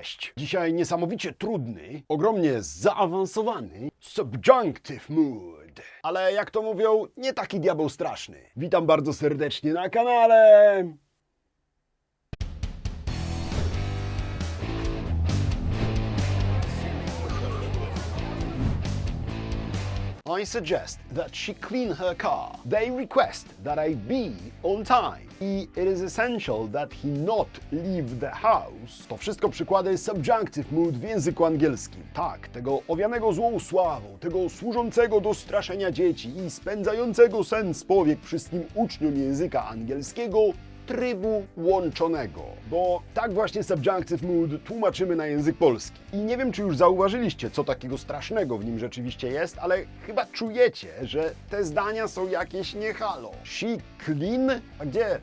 Cześć! Dzisiaj niesamowicie trudny, ogromnie zaawansowany subjunctive mood. Ale jak to mówią, nie taki diabeł straszny. Witam bardzo serdecznie na kanale. I suggest that she clean her car. They request that I be on time. I it is essential that he not leave the house. To wszystko przykłady subjunctive mood w języku angielskim. Tak, tego owianego złą sławą, tego służącego do straszenia dzieci i spędzającego sen z powiek wszystkim uczniom języka angielskiego trybu łączonego, bo tak właśnie subjunctive mood tłumaczymy na język polski. I nie wiem, czy już zauważyliście, co takiego strasznego w nim rzeczywiście jest, ale chyba czujecie, że te zdania są jakieś nie halo. She clean? A gdzie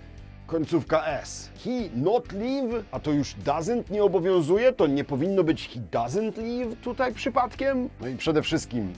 końcówka S? He not leave? A to już doesn't nie obowiązuje? To nie powinno być he doesn't leave tutaj przypadkiem? No i przede wszystkim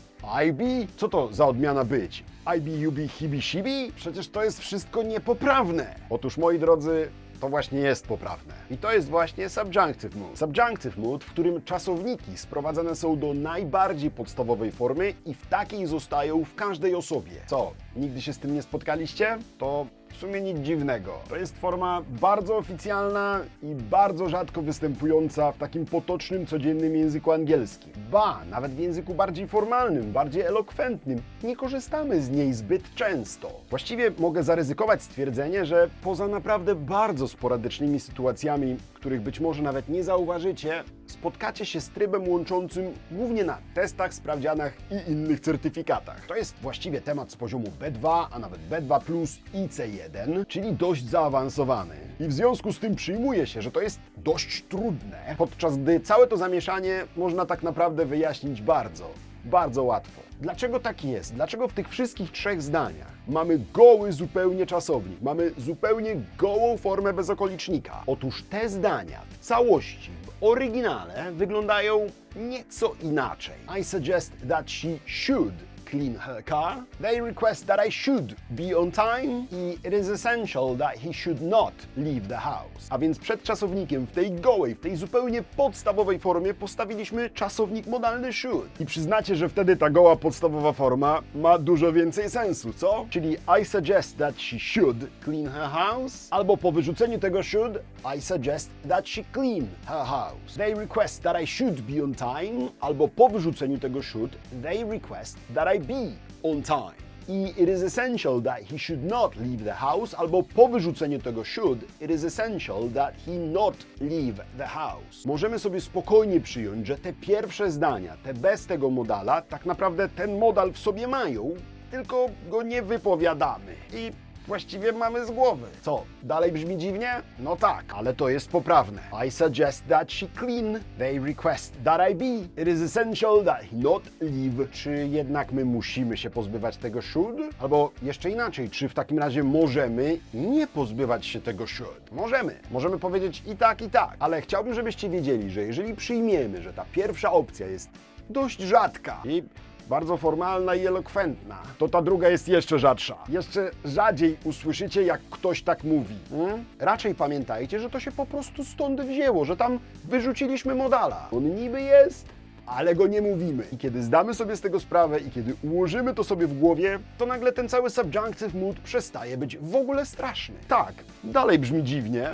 I be? Co to za odmiana być? I be, you be, he be, she be? Przecież to jest wszystko niepoprawne. Otóż, moi drodzy, to właśnie jest poprawne. I to jest właśnie subjunctive mood. Subjunctive mood, w którym czasowniki sprowadzane są do najbardziej podstawowej formy i w takiej zostają w każdej osobie. Co, nigdy się z tym nie spotkaliście? To w sumie nic dziwnego. To jest forma bardzo oficjalna i bardzo rzadko występująca w takim potocznym, codziennym języku angielskim. Ba, nawet w języku bardziej formalnym, bardziej elokwentnym, nie korzystamy z niej zbyt często. Właściwie mogę zaryzykować stwierdzenie, że poza naprawdę bardzo sporadycznymi sytuacjami, których być może nawet nie zauważycie, spotkacie się z trybem łączącym głównie na testach, sprawdzianach i innych certyfikatach. To jest właściwie temat z poziomu B2, a nawet B2 i C1, czyli dość zaawansowany. I w związku z tym przyjmuje się, że to jest dość trudne, podczas gdy całe to zamieszanie można tak naprawdę wyjaśnić bardzo, bardzo łatwo. Dlaczego tak jest? Dlaczego w tych wszystkich trzech zdaniach mamy goły zupełnie czasownik, mamy zupełnie gołą formę bezokolicznika? Otóż te zdania w całości, w oryginale wyglądają nieco inaczej. I suggest that she should clean her car. They request that I should be on time i it is essential that he should not leave the house. A więc przed czasownikiem w tej gołej, w tej zupełnie podstawowej formie postawiliśmy czasownik modalny should. I przyznacie, że wtedy ta goła podstawowa forma ma dużo więcej sensu, co? Czyli I suggest that she should clean her house albo po wyrzuceniu tego should I suggest that she clean her house. They request that I should be on time albo po wyrzuceniu tego should they request that I be on time. I it is essential that he should not leave the house, albo po wyrzuceniu tego should, it is essential that he not leave the house. Możemy sobie spokojnie przyjąć, że te pierwsze zdania, te bez tego modala, tak naprawdę ten modal w sobie mają, tylko go nie wypowiadamy. I właściwie mamy z głowy. Co, dalej brzmi dziwnie? No tak, ale to jest poprawne. I suggest that she clean. They request that I be. It is essential that he not leave. Czy jednak my musimy się pozbywać tego should? Albo jeszcze inaczej, czy w takim razie możemy nie pozbywać się tego should? Możemy. Możemy powiedzieć i tak, i tak. Ale chciałbym, żebyście wiedzieli, że jeżeli przyjmiemy, że ta pierwsza opcja jest dość rzadka i bardzo formalna i elokwentna, to ta druga jest jeszcze rzadsza. Jeszcze rzadziej usłyszycie, jak ktoś tak mówi. Hmm? Raczej pamiętajcie, że to się po prostu stąd wzięło, że tam wyrzuciliśmy modala. On niby jest, ale go nie mówimy. I kiedy zdamy sobie z tego sprawę i kiedy ułożymy to sobie w głowie, to nagle ten cały subjunctive mood przestaje być w ogóle straszny. Tak, dalej brzmi dziwnie,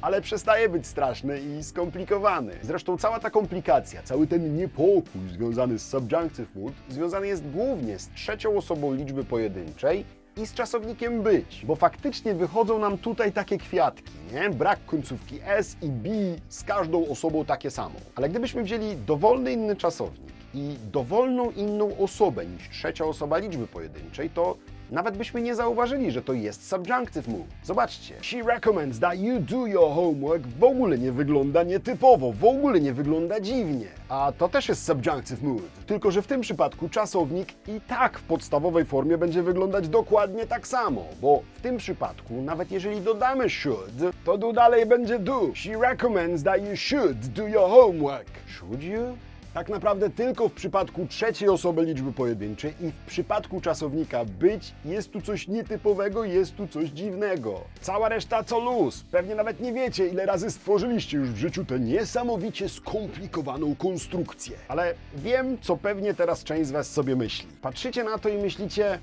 ale przestaje być straszny i skomplikowany. Zresztą cała ta komplikacja, cały ten niepokój związany z subjunctive mood, związany jest głównie z trzecią osobą liczby pojedynczej i z czasownikiem być, bo faktycznie wychodzą nam tutaj takie kwiatki, nie? Brak końcówki S i B z każdą osobą takie samo. Ale gdybyśmy wzięli dowolny inny czasownik i dowolną inną osobę niż trzecia osoba liczby pojedynczej, to nawet byśmy nie zauważyli, że to jest subjunctive mood. Zobaczcie. She recommends that you do your homework w ogóle nie wygląda nietypowo, w ogóle nie wygląda dziwnie. A to też jest subjunctive mood. Tylko, że w tym przypadku czasownik i tak w podstawowej formie będzie wyglądać dokładnie tak samo, bo w tym przypadku, nawet jeżeli dodamy should, to tu dalej będzie do. She recommends that you should do your homework. Should you? Tak naprawdę tylko w przypadku trzeciej osoby liczby pojedynczej i w przypadku czasownika być jest tu coś nietypowego, jest tu coś dziwnego. Cała reszta co luz. Pewnie nawet nie wiecie, ile razy stworzyliście już w życiu tę niesamowicie skomplikowaną konstrukcję. Ale wiem, co pewnie teraz część z Was sobie myśli. Patrzycie na to i myślicie,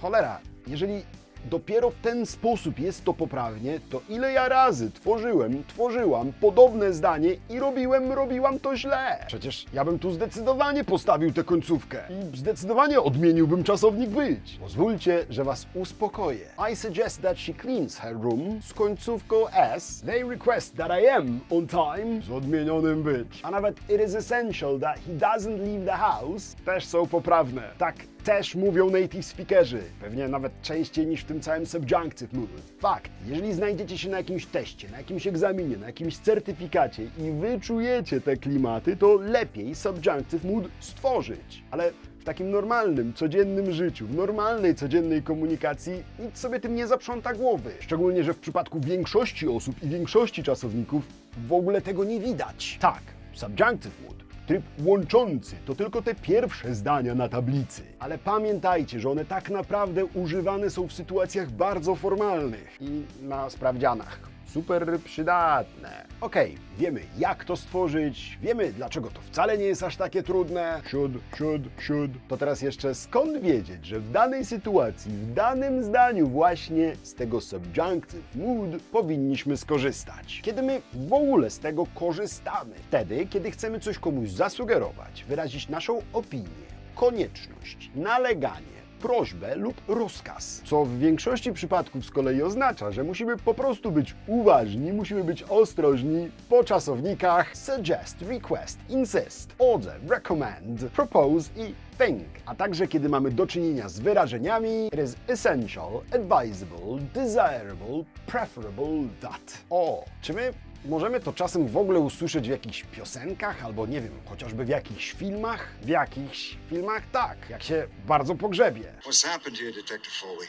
cholera, jeżeli dopiero w ten sposób jest to poprawnie, to ile ja razy tworzyłem, tworzyłam podobne zdanie i robiłem, robiłam to źle. Przecież ja bym tu zdecydowanie postawił tę końcówkę i zdecydowanie odmieniłbym czasownik być. Pozwólcie, że was uspokoję. I suggest that she cleans her room z końcówką s. They request that I am on time z odmienionym być. A nawet it is essential that he doesn't leave the house też są poprawne. Tak też mówią native speakerzy. Pewnie nawet częściej niż w tym całym subjunctive mood. Fakt, jeżeli znajdziecie się na jakimś teście, na jakimś egzaminie, na jakimś certyfikacie i wyczujecie te klimaty, to lepiej subjunctive mood stworzyć. Ale w takim normalnym, codziennym życiu, w normalnej, codziennej komunikacji nic sobie tym nie zaprząta głowy. Szczególnie, że w przypadku większości osób i większości czasowników w ogóle tego nie widać. Tak, subjunctive mood Tryb łączący to tylko te pierwsze zdania na tablicy. Ale pamiętajcie, że one tak naprawdę używane są w sytuacjach bardzo formalnych i na sprawdzianach. Super przydatne. Okej, wiemy jak to stworzyć, wiemy dlaczego to wcale nie jest aż takie trudne. Should, should, should. To teraz jeszcze skąd wiedzieć, że w danej sytuacji, w danym zdaniu właśnie z tego subjunctive mood powinniśmy skorzystać. Kiedy my w ogóle z tego korzystamy? Wtedy, kiedy chcemy coś komuś zasugerować, wyrazić naszą opinię, konieczność, naleganie, prośbę lub rozkaz. Co w większości przypadków z kolei oznacza, że musimy po prostu być uważni, musimy być ostrożni po czasownikach suggest, request, insist, order, recommend, propose i think. A także kiedy mamy do czynienia z wyrażeniami it is essential, advisable, desirable, preferable that. O, czy my Możemy to czasem w ogóle usłyszeć w jakichś piosenkach, albo nie wiem, chociażby w jakichś filmach? W jakichś filmach tak, jak się bardzo pogrzebie. What's happened here, Detective Foley,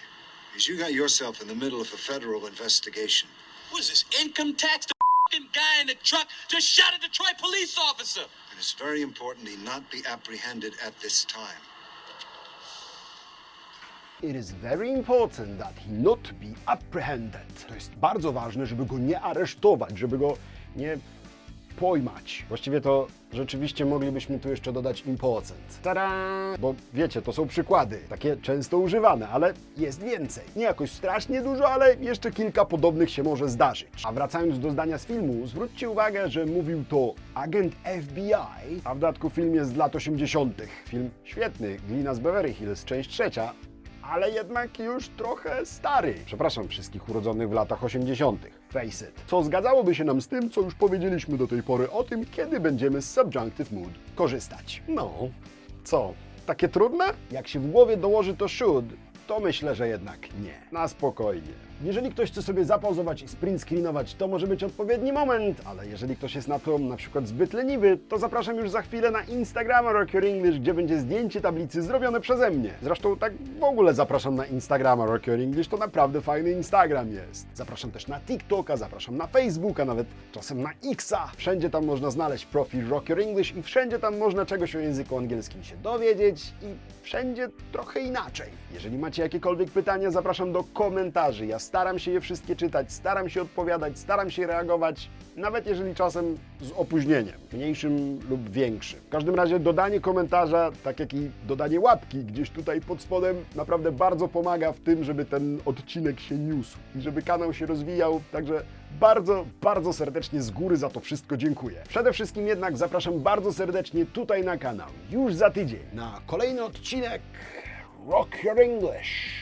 is you got yourself in the middle of a federal investigation. What is this, income tax? The fing guy in the truck just shot a Detroit police officer. And it's very important he not be apprehended at this time. It is very important that he not be apprehended. To jest bardzo ważne, żeby go nie aresztować, żeby go nie pojmać. Właściwie to rzeczywiście moglibyśmy tu jeszcze dodać important. Tada! Bo wiecie, to są przykłady, takie często używane, ale jest więcej. Nie jakoś strasznie dużo, ale jeszcze kilka podobnych się może zdarzyć. A wracając do zdania z filmu, zwróćcie uwagę, że mówił to agent FBI, a w dodatku film jest z lat 80. Film świetny, Glina z Beverly Hills, część trzecia, ale jednak już trochę stary. Przepraszam wszystkich urodzonych w latach 80. Face it. Co zgadzałoby się nam z tym, co już powiedzieliśmy do tej pory o tym, kiedy będziemy z subjunctive mood korzystać. No, co? Takie trudne? Jak się w głowie dołoży to should, to myślę, że jednak nie. Na spokojnie. Jeżeli ktoś chce sobie zapauzować i sprint screenować, to może być odpowiedni moment, ale jeżeli ktoś jest na to na przykład zbyt leniwy, to zapraszam już za chwilę na Instagrama Rock Your English, gdzie będzie zdjęcie tablicy zrobione przeze mnie. Zresztą tak w ogóle zapraszam na Instagrama Rock Your English, to naprawdę fajny Instagram jest. Zapraszam też na TikToka, zapraszam na Facebooka, nawet czasem na Xa. Wszędzie tam można znaleźć profil Rock Your English i wszędzie tam można czegoś o języku angielskim się dowiedzieć i wszędzie trochę inaczej. Jeżeli macie jakiekolwiek pytania, zapraszam do komentarzy. Ja staram się je wszystkie czytać, staram się odpowiadać, staram się reagować, nawet jeżeli czasem z opóźnieniem, mniejszym lub większym. W każdym razie dodanie komentarza, tak jak i dodanie łapki gdzieś tutaj pod spodem, naprawdę bardzo pomaga w tym, żeby ten odcinek się niósł i żeby kanał się rozwijał. Także bardzo, bardzo serdecznie z góry za to wszystko dziękuję. Przede wszystkim jednak zapraszam bardzo serdecznie tutaj na kanał już za tydzień na kolejny odcinek Rock Your English.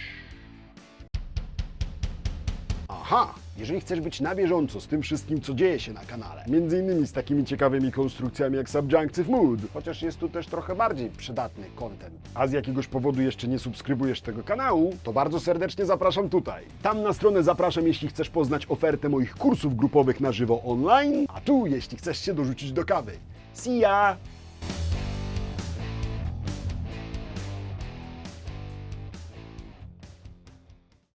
Aha, jeżeli chcesz być na bieżąco z tym wszystkim, co dzieje się na kanale, między innymi z takimi ciekawymi konstrukcjami jak Subjunctive Mood, chociaż jest tu też trochę bardziej przydatny content, a z jakiegoś powodu jeszcze nie subskrybujesz tego kanału, to bardzo serdecznie zapraszam tutaj. Tam na stronę zapraszam, jeśli chcesz poznać ofertę moich kursów grupowych na żywo online, a tu, jeśli chcesz się dorzucić do kawy. See ya!